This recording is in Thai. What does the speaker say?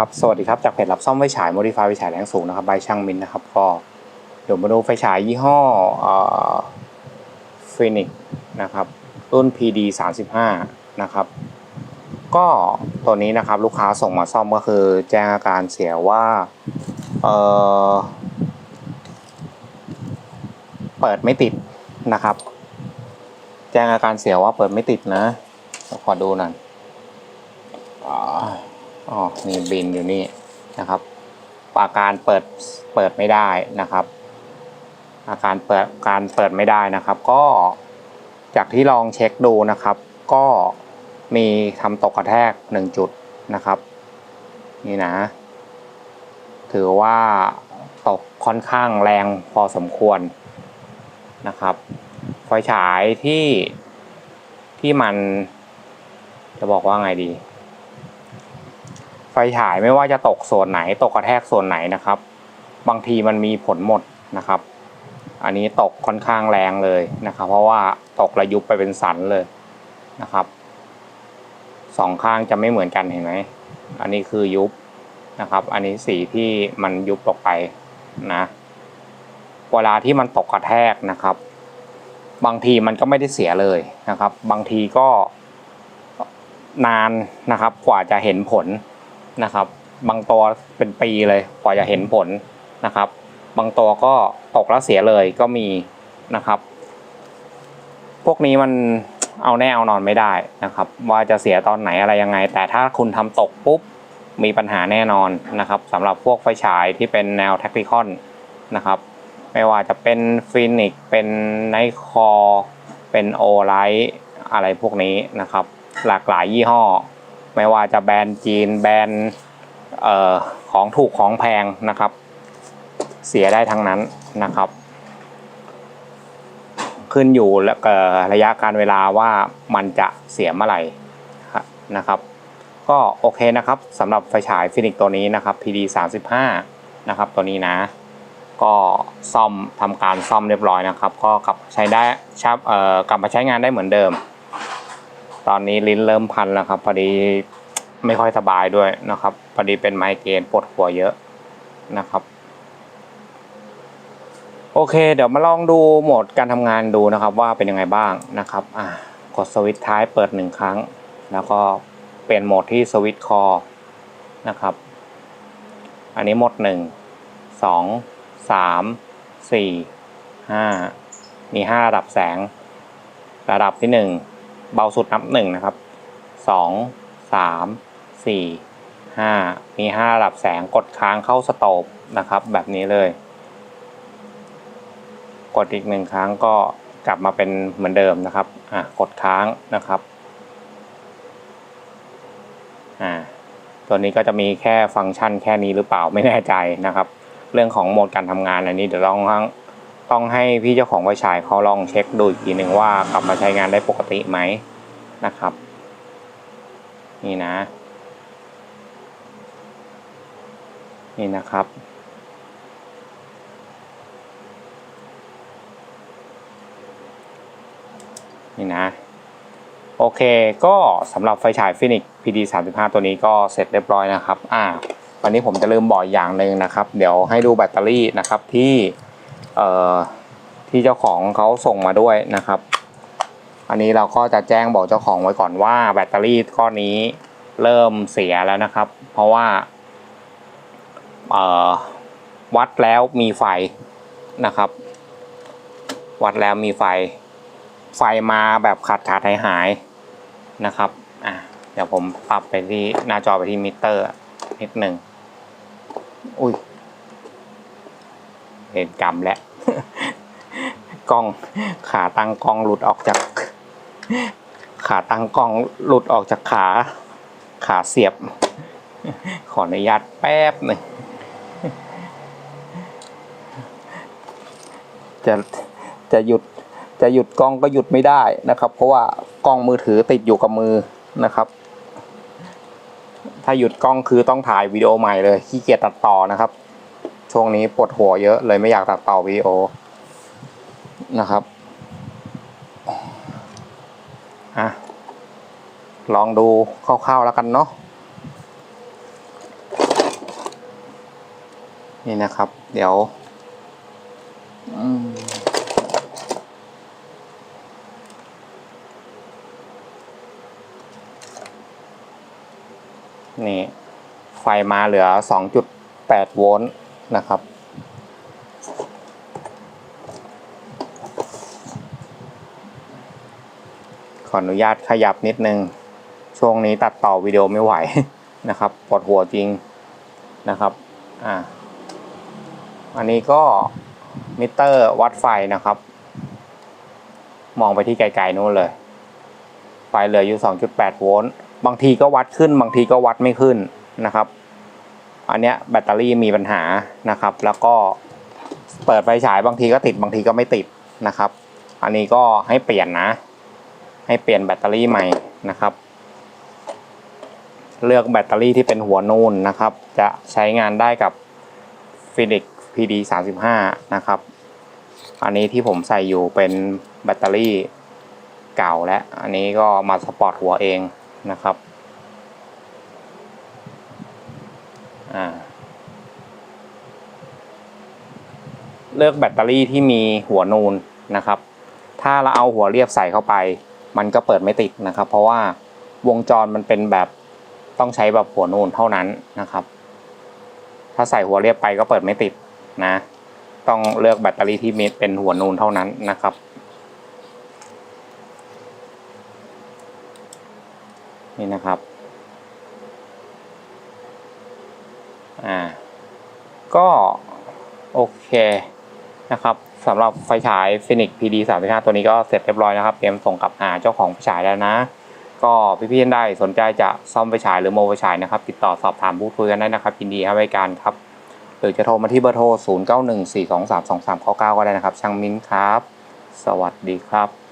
ครับสวัสดีครับจากเพจรับซ่อมไฟฉาย Modify ไฟฉายแรงสูงนะครับใบช่างมินนะครับก็เดี๋ยวมาดูไฟฉายยี่ห้อฟินิกนะครับรุ่น PD 35นะครับก็ตัวนี้นะครับลูกค้าส่งมาซ่อมก็คือแจ้งอาการเสียว่าเเปิดไม่ติดนะครับ แจ้งอาการเสียว่าเปิดไม่ติดนะขอดูหน่อย อ๋อนี่บินอยู่นี่นะครับ อาการเปิดเปิดไม่ได้นะครับ อาการเปิดการเปิดไม่ได้นะครับ ก็จากที่ลองเช็คดูนะครับ ก็มีทำตกกระแทกหนึ่งจุดนะครับ นี่นะ ถือว่าตกค่อนข้างแรงพอสมควรนะครับไฟฉายที่ที่มันจะบอกว่าไงดี ฟฉายไม่ว่าจะตกส่วนไหน ตกกระแทกส่วนไหนนะครับ บางทีมันมีผลหมดนะครับ อันนี้ตกค่อนข้างแรงเลยนะครับ เพราะว่าตกระยุบไปเป็นสันเลยนะครับสองข้างจะไม่เหมือนกันเห็นไหมอันนี้คือยุบนะครับ อันนี้สีที่มันยุบตกไปนะเวลาที่มันตกกระแทกนะครับ บางทีมันก็ไม่ได้เสียเลยนะครับ บางทีก็นานนะครับกว่าจะเห็นผล นะครับ บางตัวเป็นปีเลยกว่าจะเห็นผลนะครับ บางตัวก็ตกแล้วเสียเลยก็มีนะครับ พวกนี้มันเอาแน่เอานอนไม่ได้นะครับ ว่าจะเสียตอนไหนอะไรยังไง แต่ถ้าคุณทำตกปุ๊บมีปัญหาแน่นอนนะครับสำหรับพวกไฟฉายที่เป็นแนวแท็กติคอนนะครับไม่ว่าจะเป็นฟินิกเป็นไนคอเป็นโอไลท์อะไรพวกนี้นะครับ หลากหลายยี่ห้อ ไม่ว่าจะแบรนด์จีนแบรนด์ของถูกของแพงนะครับ เสียได้ทั้งนั้นนะครับ ขึ้นอยู่แล้วระยะการเวลาว่ามันจะเสียเมื่อไหร่นะครับ ก็โอเคนะครับสำหรับไฟฉายฟินิกตัวนี้นะครับ PD 35นะครับตัวนี้นะ ก็ซ่อมทำการซ่อมเรียบร้อยนะครับ ก็กลับใช้ได้ชับเอ่อกลับมาใช้งานได้เหมือนเดิม ตอนนี้ลิ้นเริ่มพันแล้วครับ พอดีไม่ค่อยสบายด้วยนะครับ พอดีเป็นไมเกรนปวดหัวเยอะนะครับ โอเค เดี๋ยวมาลองดูโหมดการทำงานดูนะครับ ว่าเป็นยังไงบ้างนะครับ อ่ากดสวิตช์ท้ายเปิดหนึ่งครั้ง แล้วก็เปลี่ยนโหมดที่สวิตช์คอนะครับ อันนี้โหมดหนึ่งสองสามสี่ห้ามีห้าระดับแสง ระดับที่หนึ่ง เบาสุดนับหนึ่งนะครับสองสามสี่ห้ามีห้าระดับแสงกดค้างเข้าสโตปนะครับ แบบนี้เลย กดอีกหนึ่งครั้งก็กลับมาเป็นเหมือนเดิมนะครับอะกดค้างนะครับอ่าตัวนี้ก็จะมีแค่ฟังก์ชันแค่นี้หรือเปล่าไม่แน่ใจนะครับ เรื่องของโหมดการทำงานอันนี้เดี๋ยวลอง ต้องให้พี่เจ้าของไฟฉายเขาลองเช็คดูอีกทีหนึ่งว่ากลับมาใช้งานได้ปกติไหมนะครับ นี่นะ นี่นะครับนี่นะโอเคก็สำหรับไฟฉายฟินิก PD 35 ตัวนี้ก็เสร็จเรียบร้อยนะครับอ่าวันนี้ผมจะลืมบอกอย่างหนึ่งนะครับ เดี๋ยวให้ดูแบตเตอรี่นะครับที่ ที่เจ้าของเขาส่งมาด้วยนะครับ อันนี้เราก็จะแจ้งบอกเจ้าของไว้ก่อนว่า แบตเตอรี่ก้อนนี้เริ่มเสียแล้วนะครับ เพราะว่าวัดแล้วมีไฟนะครับ วัดแล้วมีไฟ ไฟมาแบบขาดขาดหายหายนะครับอะเดี๋ยวผมปรับไปที่หน้าจอไปที่มิเตอร์นิดหนึ่งอุ้ย เห็นกรรมแล้วกล้องขาตั้งกล้องหลุดออกจาก ขาตั้งกล้องหลุดออกจากขาขาเสียบ ขออนุญาตแป๊บหนึ่งจะจะหยุดจะหยุดกล้องก็หยุดไม่ได้นะครับ เพราะว่ากล้องมือถือติดอยู่กับมือนะครับ ถ้าหยุดกล้องคือต้องถ่ายวิดีโอใหม่เลยขี้เกียจตัดต่อนะครับ ช่วงนี้ปวดหัวเยอะเลยไม่อยากตัดต่อวิดีโอนะครับอะลองดูคร่าวๆแล้วกันเนาะนี่นะครับ เดี๋ยวนี่ ไฟมาเหลือ 2.8 โวลต์ นะครับ ขออนุญาตขยับนิดนึง ช่วงนี้ตัดต่อวิดีโอไม่ไหวนะครับปวดหัวจริงนะครับ อ่า อันนี้ก็มิเตอร์วัดไฟนะครับ มองไปที่ไกลๆนู้นเลย ไฟเหลืออยู่ 2.8 โวลต์ บางทีก็วัดขึ้น บางทีก็วัดไม่ขึ้นนะครับ อันเนี้ยแบตเตอรี่มีปัญหานะครับ แล้วก็เปิดไฟฉายบางทีก็ติดบางทีก็ไม่ติดนะครับ อันนี้ก็ให้เปลี่ยนนะ ให้เปลี่ยนแบตเตอรี่ใหม่นะครับ เลือกแบตเตอรี่ที่เป็นหัวนูนนะครับ จะใช้งานได้กับ Phoenix PD 35นะครับ อันนี้ที่ผมใส่อยู่เป็นแบตเตอรี่เก่าและอันนี้ก็มาสปอร์ตหัวเองนะครับ อ่า เลือกแบตเตอรี่ที่มีหัวนูนนะครับ ถ้าเราเอาหัวเรียบใส่เข้าไป มันก็เปิดไม่ติดนะครับ เพราะว่าวงจรมันเป็นแบบต้องใช้แบบหัวนูนเท่านั้นนะครับ ถ้าใส่หัวเรียบไปก็เปิดไม่ติดนะ ต้องเลือกแบตเตอรี่ที่มีเป็นหัวนูนเท่านั้นนะครับนี่นะครับ อ่าก็โอเคนะครับสำหรับไฟฉาย Phoenix PD 35ตัวนี้ก็เสร็จเรียบร้อยนะครับเตรียมส่งกลับหาเจ้าของไฟฉายแล้วนะ ก็พี่ๆท่านใดสนใจจะซ่อมไฟฉายหรือโมไฟฉายนะครับ ติดต่อสอบถามพูดคุยกันได้นะครับยินดีให้บริการครับ หรือจะโทรมาที่เบอร์โทร 0914232399 ก็ได้นะครับช่างมิ้นครับ สวัสดีครับ